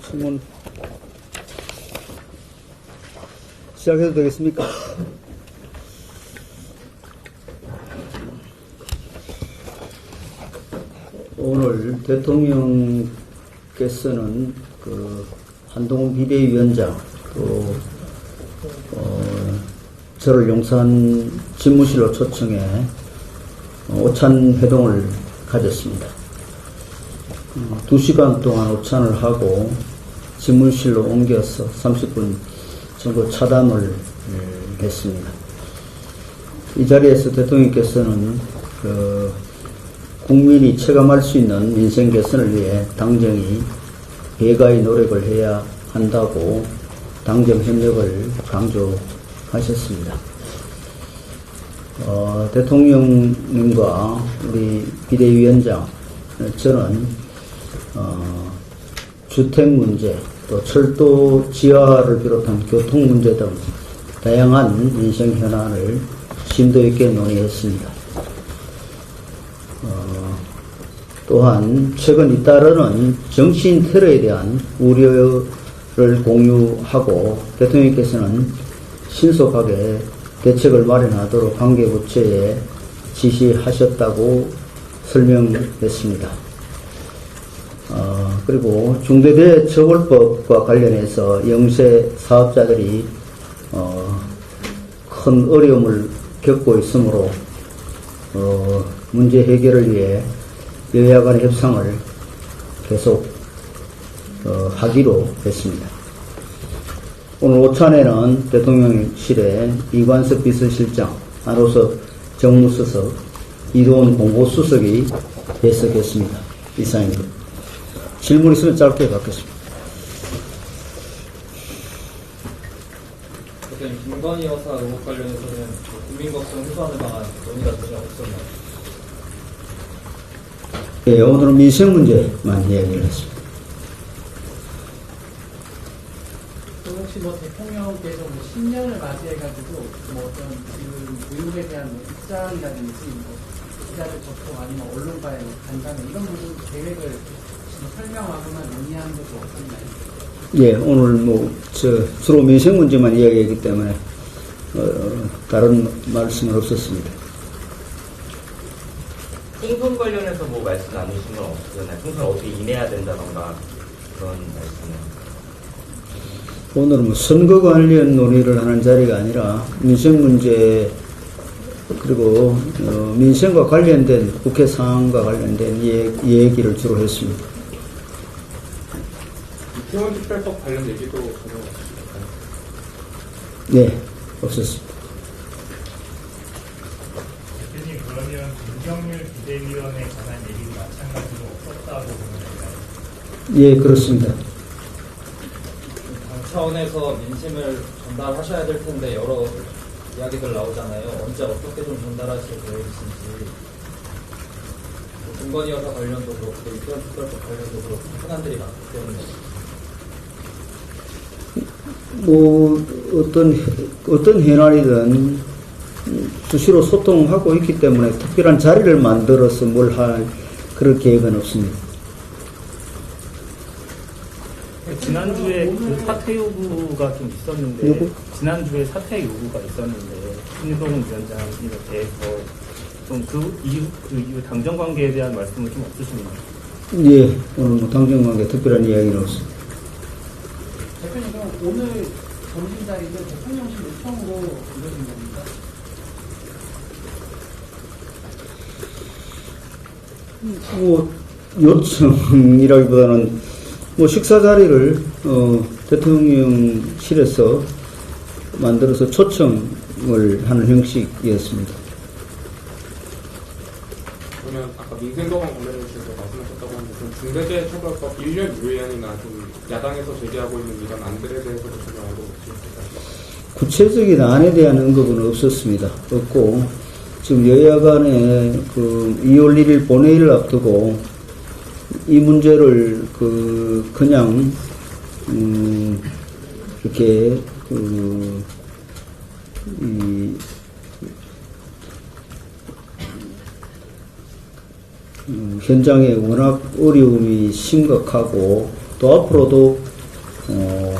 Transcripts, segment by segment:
신문 시작해도 되겠습니까? 오늘 대통령께서는 그 한동훈 비대위원장 또 어, 저를 용산 집무실로 초청해 오찬 회동을 가졌습니다. 어, 두 시간 동안 오찬을 하고 집무실로 옮겨서 30분 정도 차담을 예, 했습니다. 이 자리에서 대통령께서는 그 국민이 체감할 수 있는 민생 개선을 위해 당정이 배가의 노력을 해야 한다고 당정 협력을 강조하셨습니다. 어, 대통령님과 우리 비대위원장, 저는 어, 주택 문제, 또 철도 지하를 비롯한 교통 문제 등 다양한 민생 현안을 심도 있게 논의했습니다. 어, 또한 최근 잇따르는 정치인 테러에 대한 우려를 공유하고 대통령께서는 신속하게 대책을 마련하도록 관계부처에 지시하셨다고 설명했습니다. 어, 그리고 중대재해처벌법과 관련해서 영세 사업자들이 어, 큰 어려움을 겪고 있으므로 어, 문제 해결을 위해 여야 간의 협상을 계속 어, 하기로 했습니다. 오늘 오찬에는 대통령실에 이관석 비서실장, 안호석 정무수석, 이도원 공보수석이 배석했습니다. 이상입니다. 질문 있으면 짧게 받겠습니다. 대표님 김건희 여사 의혹 관련해서는 국민 걱정 해소하는 방안 논의가 전혀 없었나요? 예, 오늘은 민생 문제만 이야기를 했습니다. 또 혹시 뭐 대통령께서 뭐 신년을 맞이해가지고 뭐 어떤 지금 의혹에 대한 뭐 입장이라든지 뭐 기자들 접촉 아니면 언론과의 뭐 간담회 이런 부분 계획을 설명하거나 논의한 것도 없었나요? 예, 오늘 뭐, 저, 주로 민생 문제만 이야기했기 때문에, 어, 다른 말씀은 없었습니다. 총선 관련해서 뭐 말씀 나누신 건 없으셨나요? 총선 어떻게 임해야 된다던가 그런 말씀은 오늘은 뭐 선거 관련 논의를 하는 자리가 아니라 민생 문제 그리고 어, 민생과 관련된 국회 상황과 관련된 예, 얘기를 주로 했습니다. 이태원 특별법 관련 얘기도 전혀 없으실까요? 네, 없었습니다. 대표님 그러면 김경률 비대위원에 관한 얘기도 마찬가지로 없었다고 보면 될까요? 예, 그렇습니다. 당 차원에서 민심을 전달하셔야 될 텐데 여러 이야기들 나오잖아요. 언제 어떻게 좀 전달하실 계획이신지. 뭐 여사 관련도 그렇고 이태원 특별법 관련도 그렇고 현안들이 많기 때문에 뭐 어떤 어떤 현안이든 수시로 소통하고 있기 때문에 특별한 자리를 만들어서 뭘 할 그런 계획은 없습니다. 지난주에 그 사퇴 요구가 좀 있었는데 요구? 지난주에 사퇴 요구가 있었는데 신동훈 위원장에 대해서 좀 그 이유 그 이유 당정 관계에 대한 말씀은 좀 없으신가요? 예, 오늘 뭐 당정 관계 특별한 이야기는 없습니다. 오늘 점심 자리는 대통령실 요청으로 이루어진 겁니까? 뭐 요청이라기보다는 뭐 식사 자리를 어, 대통령실에서 만들어서 초청을 하는 형식이었습니다. 그러면 아까 민생법안 관련해서 중대재해 처벌법 1년 유예안이나 좀 야당에서 제기하고 있는 이런 안들에 대해서도 전혀 알고 계실까요? 구체적인 안에 대한 언급은 없었습니다. 없고 지금 여야 간에 그 2월 1일 본회의를 앞두고 이 문제를 그 그냥 음 이렇게 그 이, 음, 현장에 워낙 어려움이 심각하고 또 앞으로도 어,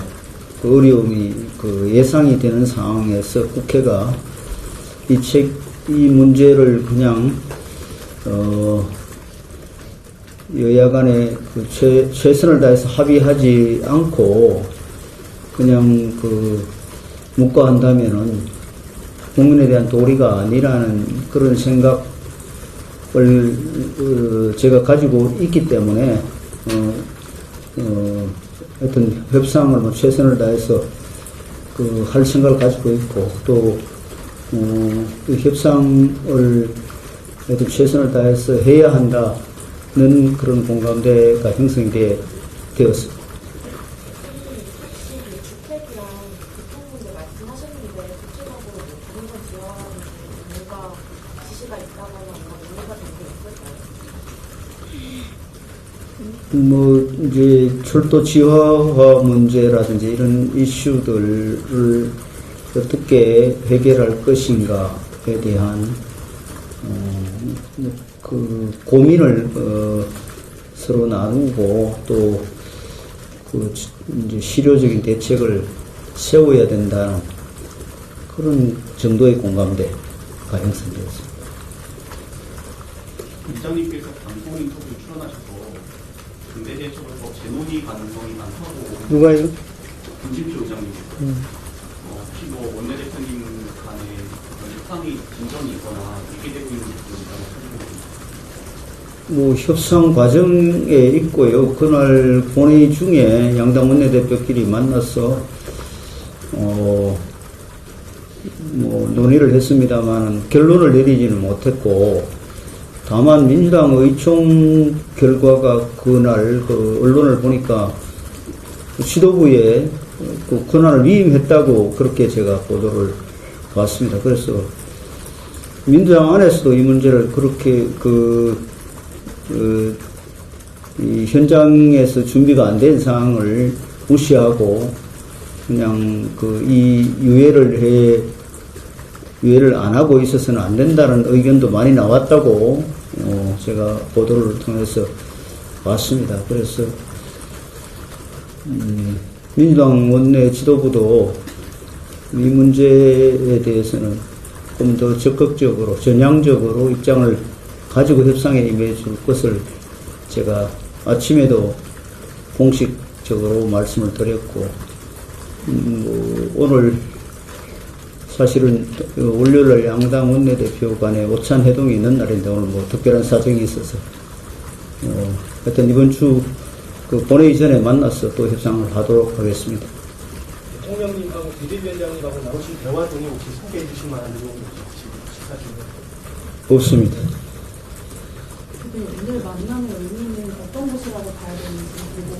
그 어려움이 그 예상이 되는 상황에서 국회가 이 책, 이 문제를 그냥 어, 여야 간에 그 최, 최선을 다해서 합의하지 않고 그냥 그 묵과한다면은 국민에 대한 도리가 아니라는 그런 생각 을 어, 제가 가지고 있기 때문에 어, 어, 하여튼 협상을 뭐 최선을 다해서 그 할 생각을 가지고 있고 또 어, 그 협상을 하여튼 최선을 다해서 해야 한다는 그런 공감대가 형성이 되, 되었습니다. 혹시 그 주택이랑 교통 문제 말씀하셨는데 구체적으로 뭐 다른 건 지원하는지 뭔가 지시가 있다거나 뭔가 논의가 된 게 있을까요? 뭐 이제 철도 지하화 문제라든지 이런 이슈들을 어떻게 해결할 것인가에 대한 어, 그 고민을 어, 서로 나누고 또 그 이제 실효적인 대책을 세워야 된다는 그런 정도의 공감대가 형성되었습니다. 위원장님께서 방송 인터뷰 출연하셔서 중대재해처벌법 재논의 가능성이 많다고 누가요? 김진표 의장님께서 어, 혹시 뭐 원내대표님 간에 협상이 진전이 있거나 얘기되고 있는 부분이 있다고 뭐 협상 과정에 있고요. 그날 본회의 중에 양당 원내대표끼리 만나서 어, 뭐 논의를 했습니다만 결론을 내리지는 못했고 다만 민주당 의총 결과가 그날 그 언론을 보니까 그 지도부에 그 권한을 위임했다고 그렇게 제가 보도를 봤습니다. 그래서 민주당 안에서도 이 문제를 그렇게 그, 그, 이 현장에서 준비가 안 된 상황을 무시하고 그냥 그 이 유예를 해 유예를 안 하고 있어서는 안 된다는 의견도 많이 나왔다고 어, 제가 보도를 통해서 봤습니다. 그래서 음, 민주당 원내 지도부도 이 문제에 대해서는 좀 더 적극적으로 전향적으로 입장을 가지고 협상에 임해 줄 것을 제가 아침에도 공식적으로 말씀을 드렸고 음, 뭐 오늘 사실은 월요일 양당 원내대표 간에 오찬 회동이 있는 날인데 오늘 뭐 특별한 사정이 있어서 어, 하여튼 이번 주 그 본회의 전에 만나서 또 협상을 하도록 하겠습니다. 대통령님하고 비대위원장님하고 나오신 대화 중에 혹시 소개해 주실 만한 내용이 혹시 없습니다. 근데 오늘 만남의 의미는 어떤 것이라고 봐야 되는지 그리고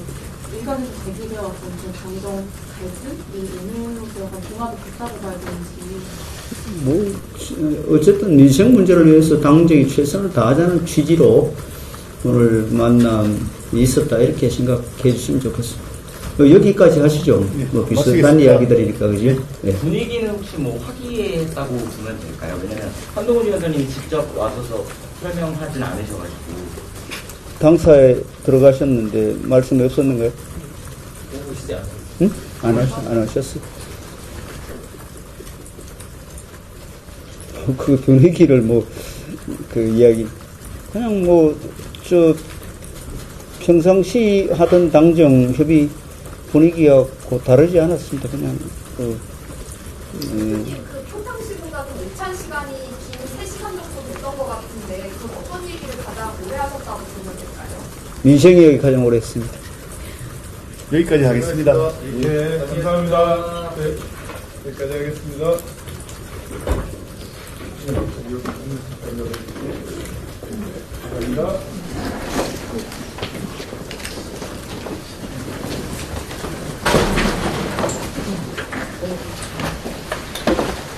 일각에서 제기되었던 좀 당정 갈등? 이 의미로서 약간 종합이 됐다고 봐야 되는지 뭐 어쨌든 민생 문제를 위해서 당정이 최선을 다하자는 취지로 오늘 만남이 있었다 이렇게 생각해 주시면 좋겠습니다. 어, 여기까지 하시죠. 뭐 비슷한 마치겠습니다. 이야기들이니까 그지? 네. 분위기는 혹시 뭐 화기애애했다고 보면 될까요? 왜냐면 한동훈 위원장님이 직접 와서서 설명하진 않으셔가지고 당사에 들어가셨는데 말씀이 없었는가요? 않아요. 응? 안, 하셨, 안 하셨어? 어, 그 분위기를 뭐, 그 이야기, 그냥 뭐, 저, 평상시 하던 당정 협의 분위기하고 다르지 않았습니다. 그냥, 그, 음, 인생이 여기 가장 오래했습니다. 여기까지 하겠습니다. 예, 감사합니다. 네, 여기까지 하겠습니다. 감사합니다. 네.